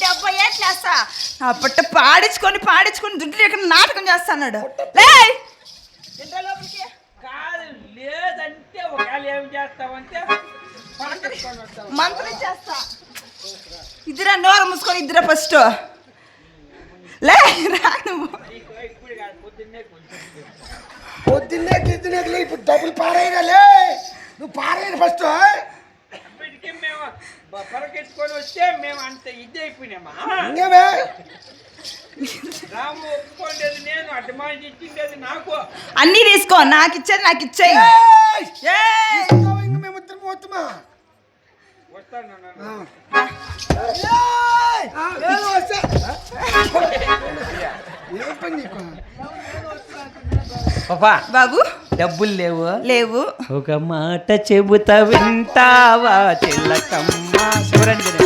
డెబ్బై పుట్ట పాడించుకొని పాడించుకొని దుడ్డు ఇక్కడ నాటకం చేస్తాడు లే లేదంటే ఒకవేళ ఏం చేస్తావంటే. మంత్రం చేస్తా. ఇద్దరా నోరు మూసుకొని ఇద్దరా ఫస్ట్ లే రా నువ్వు. పొద్దున్నే గిద్దునే ఇప్పుడు డబ్బులు పారేయలే నువ్వు పారేయను ఫస్ట్ పలకరించుకొని వస్తే మేము అంత ఇది అయిపోయినామా ఇంకేమే? రాము నేను ఇచ్చిండేది నాకు. అన్నీ తీసుకో నాకు ఇచ్చేది నాకు ఇచ్చేయి మేము ఇద్దరం పోతుమా? వస్తాను పాపా బాబు? డబ్బులు లేవు. లేవు. ఒక మాట చెబుతా వింటావా? చిల్లకమ్మ seorang ini.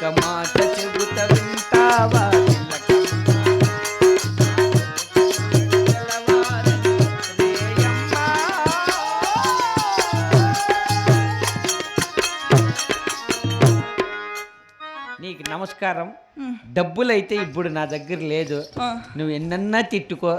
ఒక మాట చెబుత వింటావా. నీకు నమస్కారం. డబ్బులైతే ఇప్పుడు నా దగ్గర లేదు. నువ్వు ఎన్నన్నా తిట్టుకో.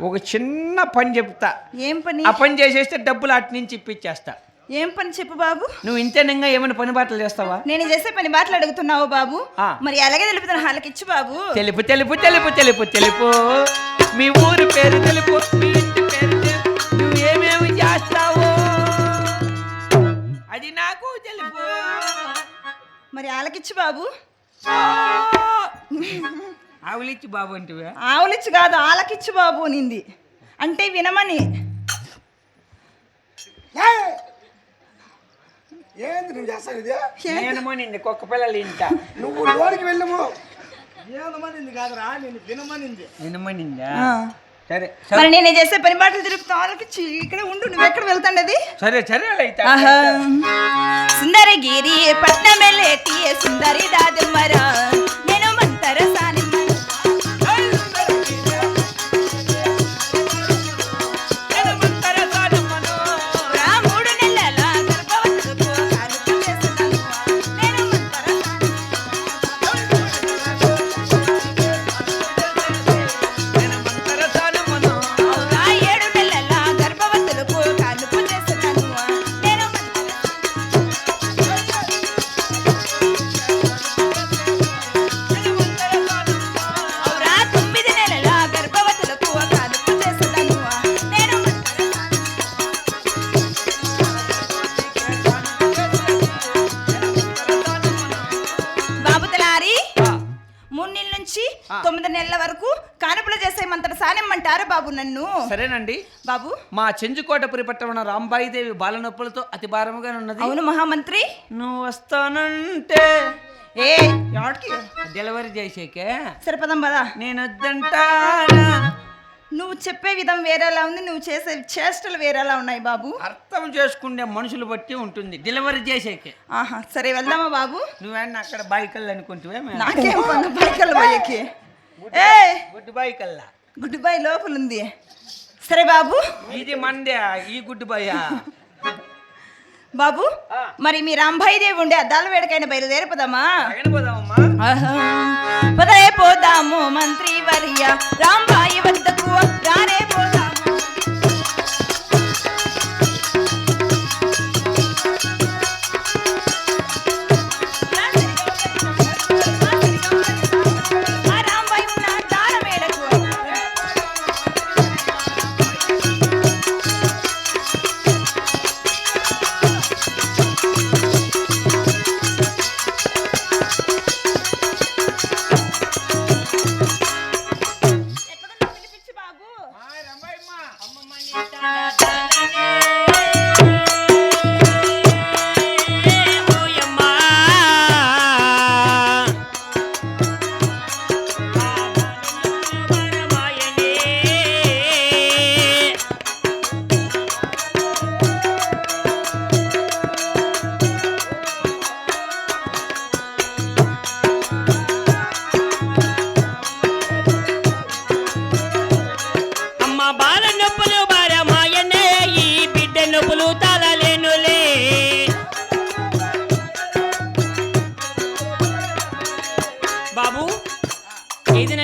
ఒక చిన్న పని చెప్తా. ఏం పని? ఆ పని చేసేస్తే డబ్బులు అటు నుంచి ఇప్పించేస్తా ఏం పని చెప్పు బాబు? నువ్వు ఇంతేనంగా ఏమైనా పని బాటలు చేస్తావా? నేను చేసే పని మాటలు అడుగుతున్నావు బాబు. మరి అలాగే తెలుపుతున్నా వాళ్ళకి ఇచ్చు బాబు. తెలుపు తెలుపు తెలుపు తెలుపు తెలుపు. మీ ఊరి పేరు తెలుపు మీ ఇంటి పేరు నువ్వు ఏమేమి చేస్తావు? అది నాకు తెలుపు. మరి ఆలకిచ్చు బాబు. ఆవులిచ్చి బాబు అంటివే? ఆవులిచ్చు కాదు ఆలకిచ్చు బాబు నింది. అంటే వినమని! ఏంది నువ్వు చేస్తావు ఇది? నేనమో నిన్ను కుక్క పిల్లలు ఇంట. నువ్వు లోనికి వెళ్ళము. నిన్నమనిందా ఆ. సరే మరి నేను చేసే పని మాటలు తిరుగుతున్నా ఆలకిచ్చి ఇక్కడే ఉండు నువ్వు ఎక్కడ వెళ్తాండది సరే సరే అయితే. సుందరగిరి పట్నమెల్లేటి సుందరి దాదమ్మరా నేను మంతర నన్ను. సరేనండి. బాబు. మా చెంచుకోటపురి పట్టణ ఉన్న రాంబాయిదేవి బాలనొప్పులతో అతి భారముగా ఉన్నది. అవును మహామంత్రి. నువ్వు వస్తానంటే. ఏ. ఎవరికి డెలివరీ చేసేకే. సరే పదం నేను వద్దంటానా నువ్వు చెప్పే విధం వేరేలా ఉంది. నువ్వు చేసే చేష్టలు వేరేలా ఉన్నాయి బాబు. అర్థం చేసుకునే మనుషులు బట్టి ఉంటుంది. డెలివరీ చేసేకే. ఆహా సరే వెళ్దామా బాబు? నువ్వేనా అక్కడ బైకల్ అనుకుంటువే నాకేం పని? బైకల్ ఏ. గుడ్డు బైకల్లా? గుడ్డు బాయ్ లోపల ఉంది సరే బాబు. ఇది మందే ఈ గుడ్డు బాయా బాబు మరి మీ రాంభాయి దేవి ఉండే అద్దాల వేడకైనా బయలుదేరిపోదామా పోదామమ్మా. ఆహా. పదే పోదాము మంత్రి వర్య రాంబాయి వద్దకు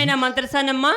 ఏదినైనా మంత్రసానమ్మా?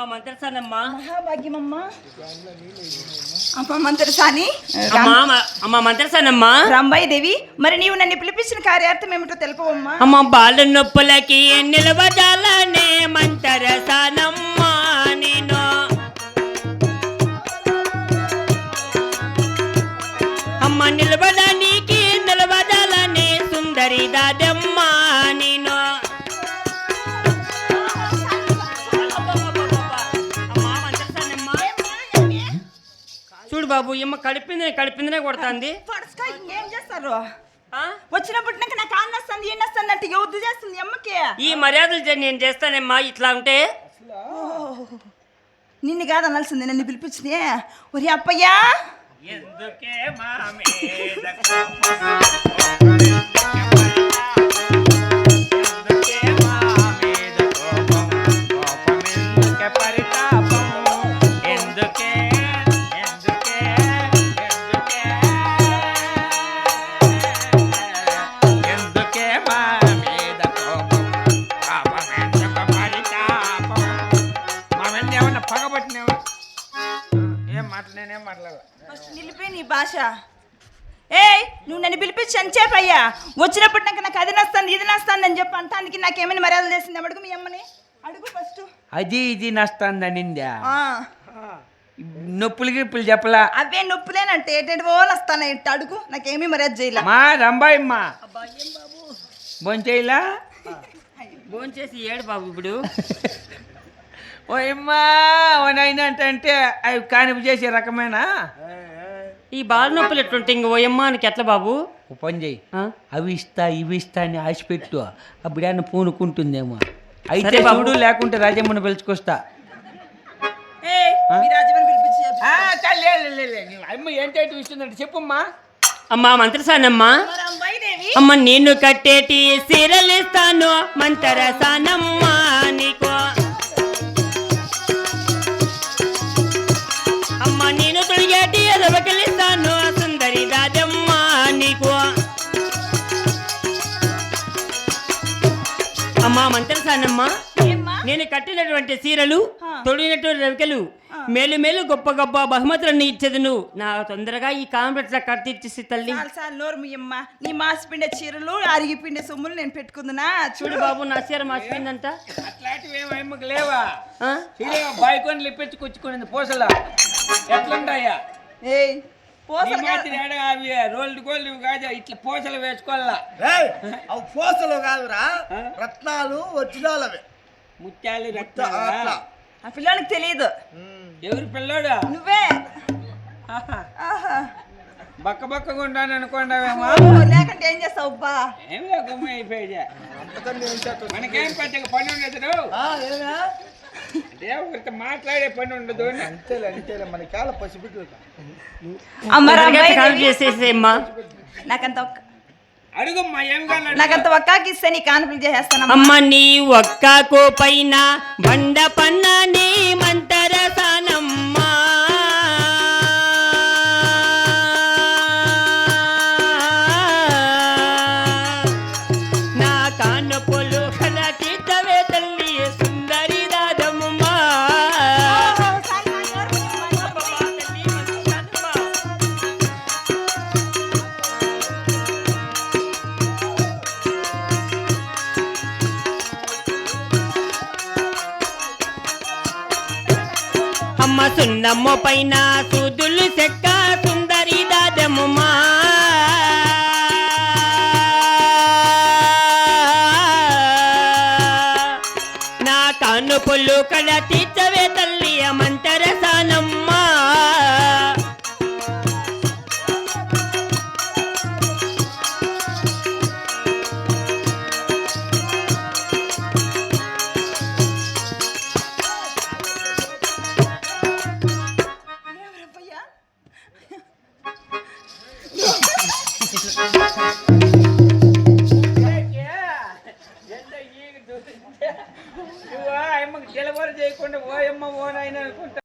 వద్దులమ్మా మంత్రసానమ్మా. మహాభాగ్యమమ్మా. అమ్మ మంత్రసాని అమ్మా మ- అమ్మ మంత్రసానమ్మా. రాంబాయి దేవి మరి నీవు నన్ను పిలిపించిన కార్యార్థం ఏమిటో తెలుపవమ్మా. అమ్మ బాల నొప్పులకి నిలవదాలనే మంతరసానమ్మా నేను. అమ్మ నిలబడానికి బాబు ఇమ్మ కడిపింది కడిపిందనే కొడుతుంది. పడుచుకో ఇంకేం చేస్తారు? ఆ? వచ్చినప్పటినాక నాకు ఆన్ వస్తుంది ఏం వస్తుంది అంటే యుద్ధ చేస్తుంది ఈ అమ్మకి? ఈ మర్యాదలు నేను చేస్తానమ్మా ఇట్లా ఉంటే. నిన్ను కాదు అనాల్సింది నన్ను పిలిపించింది. ఒరి అప్పయ్యా. ఎందుకే మా మీద ఎందుకే నేనేం మాట్లాడాలి. ఫస్ట్ నిలిపే నీ భాష. ఏయ్ నువ్వు నన్ను పిలిపించి అంచేపు అయ్యా వచ్చినప్పటినాక నాకు అది నస్తాను ఇది నస్తాను అని చెప్పి అంటానికి నాకేమైనా మర్యాదలు చేసింది? అడుగు మీ అమ్మని. అడుగు ఫస్ట్ అది ఇది నస్తాందనిందా నొప్పులు గిప్పులు చెప్పలా? అవే నొప్పులేనంటే ఏటేటో నస్తాను ఏంటి అడుగు నాకేమీ మర్యాద చేయలే. మా రంబాయమ్మ. బొంచేయిలా భోంచేసి ఏడు బాబు ఇప్పుడు. ఓ అమ్మా ఓ నైనా అంటే అవి కానిపు చేసే రకమేనా? ఈ బాల నొప్పులు ఎట్లుంటే ఇంక ఓయమ్మానికి ఎట్లా బాబు? ఓ పని చేయి. ఆ? అవి ఇస్తా ఇవి ఇస్తా అని ఆశ పెట్టు. అప్పుడు ఏమన్నా పూనుకుంటుందేమో. అయితే సరే బాబు. చూడు లేకుంటే రాజమ్మని పిలుచుకొస్తా. ఆ, చాలు, లే, లే, లే, లే. నీ అమ్మ ఏంటంటే ఇస్తుందంటే చెప్పమ్మా. అమ్మా మంత్రసానమ్మా అమ్మ నేను కట్టేటి సీరలిస్తాను. మంతరసానమ్మా నీకు నేను తొలిగేటి ఎదవకలిస్తాను సుందరి రాజమ్మ నీకు. అమ్మా మంత్రసానమ్మా ఏమ్మా నేను కట్టినటువంటి సీరలు ఆ. తొడిగినటువంటి రవికలు మేలు మేలు గొప్ప గొప్ప బహుమతులన్నీ ఇచ్చేదను. నా తొందరగా ఈ కాంప్లెట్ల కట్టిచ్చేసి తల్లి. నీ మాసిపిండే చీరలు అరిగిపిండే సొమ్ములు నేను పెట్టుకుందునా? చూడు బాబు నా చీర మార్చిపోయిందంట అట్లాంటివి లేవా? బాయ్కొని లిప్పించుకొచ్చుకునేది పూసలా? ఎట్లుంటాయా ఏయ్ రోల్డ్ గోల్డ్ కాదు ఇట్లా పూసలు వేసుకోవాలా? అవి పూసలు కాదురా. రత్నాలు వచ్చినాలవి ముత్యాలు అట్లా? ఆ పిల్లోనికి తెలియదు ఎవరు పిల్లోడు? నువ్వే. బక్క బక్కగా ఉంటాను అనుకోండావేమో లేకుంటే ఏం చేస్తావు అబ్బా? ఏం? మనకేం పెద్దగా పని ఉండదు మాట్లాడే పని ఉండదు. అంతేలే అంతేలే మన కాల పసిబిడ్డలు అమ్మ చేసేసేమ్మా? నాకంత ఒక్క నాకంత ఒక్కాకి ఇస్తే నీ కాన్పులు చేసేస్తానమ్మా. అమ్మ నీ ఒక్కకు పైన బండ పన్న నీ మంతరసానమ్మా అమ్మ సున్నమ్మ పైన సూదులు చెక్క.